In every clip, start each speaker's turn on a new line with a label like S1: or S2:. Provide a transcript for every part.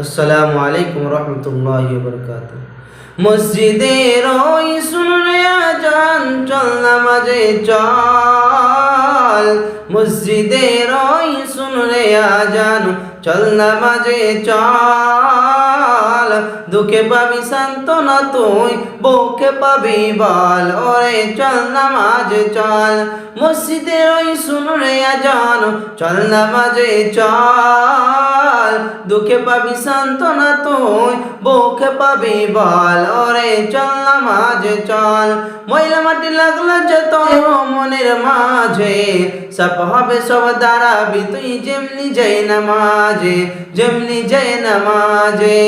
S1: আসসালামু আলাইকুম রহমতুল্লাহ বরকাত মসজিদের ওই শুনরে আজান, চল নামাজে চল। মসজিদের ওই শুনরে আজান, চল নামাজে চল। দুঃখে পাবি সান্ত্বনা তুই, বুকে পাবি বল, ওরে চল নামাজে চল। মসজিদের ওই শুনরে আজান, চল নামাজে চল। দুঃখে পাবি সান্ত্বনা তুই, বুকে পাবি বল, ওরে চল নামাজে চল। ময়লা মাটি লাগল যে যত মনের মাঝে সব সব দাঁড়াবি তুই যেমনি যাই নামাজে, যেমনি যাই নামাজে।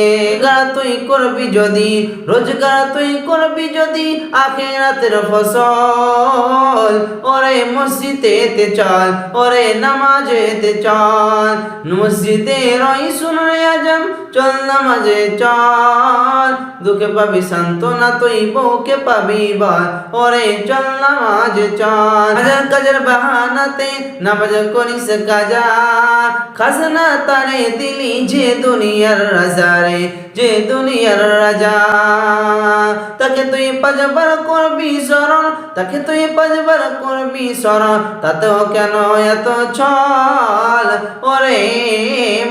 S1: গাড়া তুই করবি যদি, রোজগার তুই করবি যদি, আখেরাতের ফসল। ওরে মসজিদেতে চল, ওরে নামাজেতে চল। মসজিদে রই শুনে আজম চল নামাজে চল। দুঃখে পাবি, সান্ত্বনা তুই বউকে পাবি বল, ওরে চল নামাজে চল। হাজার কাজের বাহানাতে নামাজ করিস কাজা। খাজনা তারে দিলি যে দুনিয়ার রাজারে যে দুনিয়ার রাজা। তাকে তুই পাঁচবার করবি স্মরণ, তাকে তুই পাঁচবার করবি স্মরণ, তাতেও কেন এত ছল? ওরে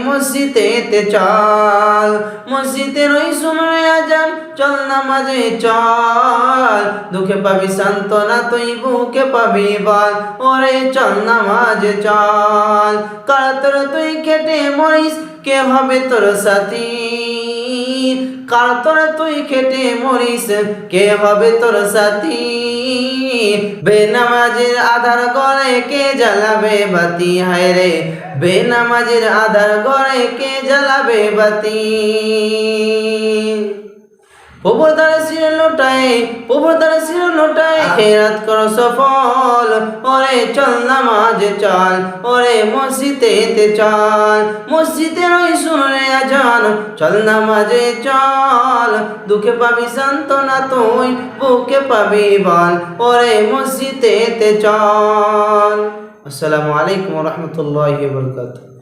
S1: মসজিদেতে চল, মসজিদের ওই শুনে আজান চল নামাজে চল। দুঃখে পাবি সান্ত্বনা, তুই বুকে পাবি বল। ওরে চল নামাজে চল। কাল তোর তুই কেটে মরিস, কে হবে তোর সাথী? কাল তোরা তুই খেটে মরিস, কে হবে তোর সাথী? বেনামাজের আধার গড়ে কে জ্বালাবে বাতি? হায় রে, বেনামাজের আধার গড়ে কে জ্বালাবে বাতি? প্রভুর দ্বারা শির লোটায় প্রভুর দ্বারা শির লোটায় খেরাত করো সফল ওরে চল নামাজে চল ওরে মসজিদেতে চল মসজিদের ওই শুনে আজান চল নামাজে চল দুঃখে পাবি সান্ত্বনা তুই বুকে পাবি বল ওরে মসজিদেতে চল। আসসালামু আলাইকুম রহমতুল্লাহ বরকাতুহ।